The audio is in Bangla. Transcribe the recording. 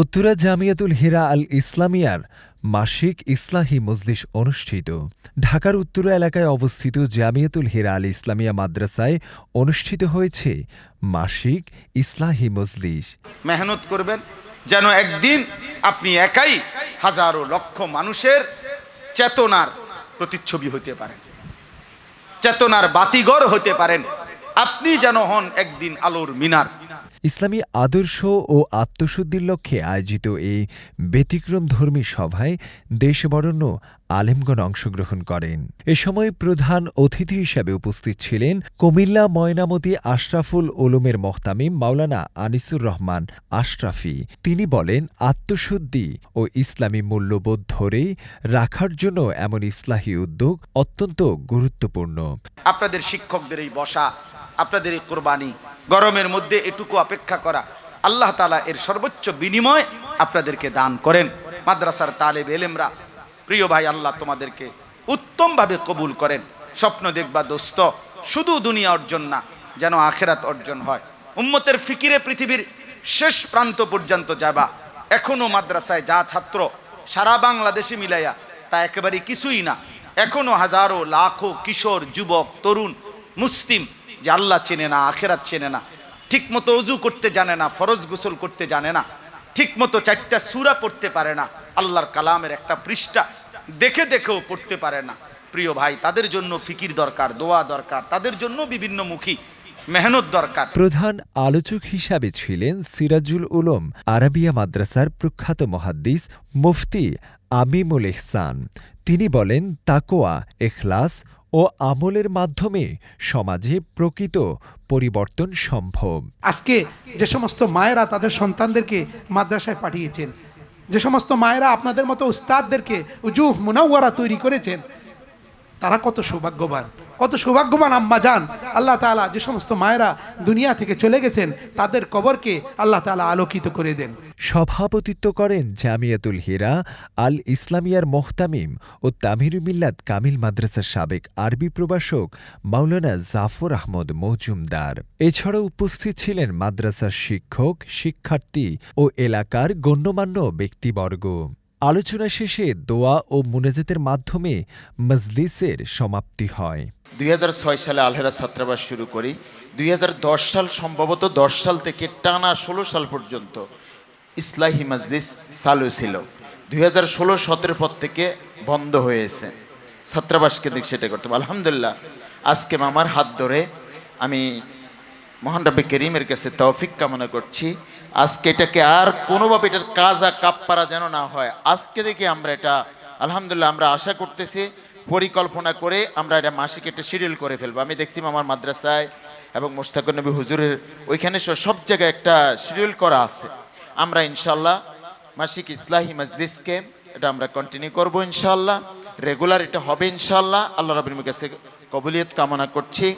উত্তরা জামিয়াতুল হিরা আল ইসলামিয়ার মাসিক ইসলাহি মজলিস অনুষ্ঠিত। ঢাকার উত্তরা এলাকায় অবস্থিত জামিয়াতুল হিরা আল ইসলামিয়া মাদ্রাসায় অনুষ্ঠিত হয়েছে মাসিক ইসলাহি মজলিস। মেহনত করবেন যেন একদিন আপনি একাই হাজারো লক্ষ মানুষের চেতনার প্রতিচ্ছবি হতে পারেন। চেতনার বাতিঘর হতে পারেন। আপনি যেন হন একদিন আলোর মিনার। ইসলামী আদর্শ ও আত্মশুদ্ধির লক্ষ্যে আয়োজিত এই ব্যতিক্রম ধর্মী সভায় দেশবরণ্য আলেমগণ অংশগ্রহণ করেন। এ সময় প্রধান অতিথি হিসেবে উপস্থিত ছিলেন কুমিল্লা ময়নামতি আশরাফুল উলুমের মহতামিম মাওলানা আনিসুর রহমান আশরাফি। তিনি বলেন আত্মশুদ্ধি ও ইসলামী মূল্যবোধ ধরেই রাখার জন্য এমন ইসলাহী উদ্যোগ অত্যন্ত গুরুত্বপূর্ণ। আপনাদের শিক্ষকদের এই বসা আপনাদের এই কোরবানি গরমের মধ্যে এটুকু অপেক্ষা করা। আল্লাহ তালা এর সর্বোচ্চ বিনিময় আপনাদেরকে দান করেন। মাদ্রাসার তালেব এলেমরা, প্রিয় ভাই, আল্লাহ তোমাদেরকে উত্তমভাবে কবুল করেন। স্বপ্ন দেখবা দোস্ত, শুধু দুনিয়া অর্জন না, যেন আখেরাত অর্জন হয়। উম্মতের ফিকিরে পৃথিবীর শেষ প্রান্ত পর্যন্ত যাবা। এখনও মাদ্রাসায় যা ছাত্র, সারা বাংলাদেশে মিলাইয়া, তা একেবারে কিছুই না। এখনও হাজারো লাখো কিশোর, যুবক, তরুণ, মুসলিম যে আল্লাহ চেনে না, আখেরাত চেনে না ঠিক মতো অজু করতে জানে না, ফরজ গোসল করতে জানে না ঠিক মতো চারটা সুরা পড়তে পারে না, আল্লাহর কালামের একটা পৃষ্ঠা দেখে দেখেও পড়তে পারে না। প্রিয় ভাই, তাদের জন্য ফিকির দরকার, দোয়া দরকার, তাদের জন্য বিভিন্ন মুখী, মেহনত দরকার। প্রধান আলোচক হিসাবে ছিলেন সিরাজুল উলুম, আরাবিয়া মাদ্রাসার প্রখ্যাত মহাদ্দিস মুফতি আমিমুল ইহসান। তিনি বলেন তাকোয়া এখলাস ও আমলের মাধ্যমে সমাজে প্রকৃত পরিবর্তন সম্ভব। আজকে যে সমস্ত মায়েরা তাদের সন্তানদেরকে মাদ্রাসায় পাঠিয়েছেন, যে সমস্ত মায়েরা আপনাদের মতো উস্তাদদেরকে উজুহ মুনাওয়ারা তৈরি করেছেন, তারা কত সৌভাগ্যবান। কত সৌভাগ্যবান আম্মা যান আল্লাহ তাআলা যে সমস্ত মায়েরা দুনিয়া থেকে চলে গেছেন, তাদের কবরকে আল্লাহ তালা আলোকিত করে দেন। সভাপতিত্ব করেন জামিয়াতুল হিরা, আল ইসলামিয়ার মোহতামিম ও তামির মিল্লাত কামিল মাদ্রাসার সাবেক আরবি প্রভাষক মাওলানা জাফর আহমদ মৌজুমদার। এছাড়াও উপস্থিত ছিলেন মাদ্রাসার শিক্ষক, শিক্ষার্থী ও এলাকার গণ্যমান্য ব্যক্তিবর্গ। আলোচনা শেষে দোয়া ও মুনাজাতের মাধ্যমে মজলিসের সমাপ্তি হয়। দুই হাজার ছয় সালে আলহেরা ছাত্রাবাস শুরু করি। দুই হাজার দশ সাল সম্ভবত দশ সাল থেকে টানা ষোলো সাল পর্যন্ত ইসলাহি মাজলিস চালু ছিল। দুই হাজার ষোলো সতেরো পর থেকে বন্ধ হয়েছে। ছাত্রাবাস কেন্দ্রিক সেটা করতে হবে। আলহামদুলিল্লাহ, আজকে মামার হাত ধরে আমি মহান রব্বে করিমের কাছে তৌফিক কামনা করছি। আজকে এটাকে আর কোনোভাবে এটার কাজ আর কাপ পারা যেন না হয়। আজকে থেকে আমরা এটা, আলহামদুলিল্লাহ, আমরা আশা করতেছি পরিকল্পনা করে আমরা এটা মাসিক একটা শিডিউল করে ফেলব। আমি দেখছি আমার মাদ্রাসায় এবং মোস্তাক নবী হুজুরের ওইখানে সব- জায়গায় একটা শিডিউল করা আছে। আমরা ইনশাল্লাহ মাসিক ইসলাহি মজলিসকে এটা আমরা কন্টিনিউ করব ইনশাল্লাহ রেগুলার এটা হবে ইনশাল্লাহ আল্লাহ রবির কাছে কবুলিয়ত কামনা করছি।